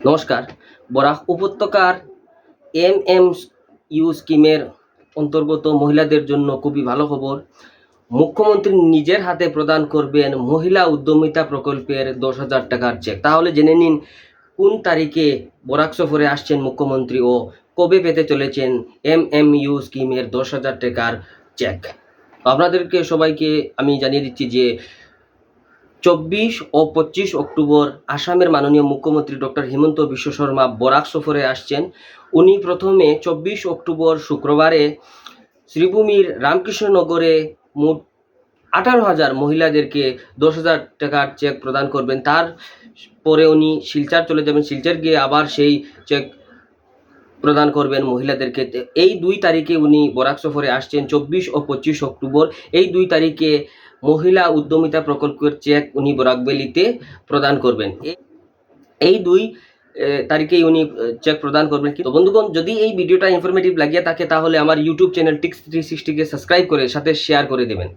নমস্কার। বরাক উপত্যকার M M U স্কিমের অন্তর্গত মহিলাদের জন্য খুবই ভালো খবর। মুখ্যমন্ত্রী নিজের হাতে প্রদান করবেন মহিলা উদ্যমিতা প্রকল্পের দশ হাজার টাকার চেক তাহলে জেনে নিন, কোন তারিখে বরাক সফরে আসছেন মুখ্যমন্ত্রী ও কবে পেতে চলেছেন এম এম ইউ স্কিমের দশ হাজার টাকার চেক আপনাদেরকে সবাইকে আমি জানিয়ে দিচ্ছি যে চব্বিশ ও পঁচিশ অক্টোবর আসামের মাননীয় মুখ্যমন্ত্রী ডক্টর হিমন্ত বিশ্ব শর্মা বরাক সফরে আসছেন। উনি প্রথমে চব্বিশ অক্টোবর শুক্রবারে শ্রীভূমির রামকৃষ্ণনগরে মোট আঠারো হাজার মহিলাদেরকে দশ হাজার টাকার চেক প্রদান করবেন। তার পরে উনি শিলচর চলে যাবেন। শিলচর গিয়ে আবার সেই চেক প্রদান করবেন মহিলাদেরকে। এই দুই তারিখে উনি বরাক সফরে আসছেন, চব্বিশ ও পঁচিশ অক্টোবর। এই দুই তারিখে মহিলা উদ্যমিতা প্রকল্পের চেক উনি বরাকবেলিতে প্রদান করবেন। এই দুই তারিখেই উনি চেক প্রদান করবেন। কিন্তু বন্ধুগণ, যদি এই ভিডিওটা ইনফরমেটিভ লাগিয়ে থাকে, তাহলে আমার ইউটিউব চ্যানেল টিক্স থ্রি সিক্সটিকে সাবস্ক্রাইব করে, সাথে শেয়ার করে দেবেন।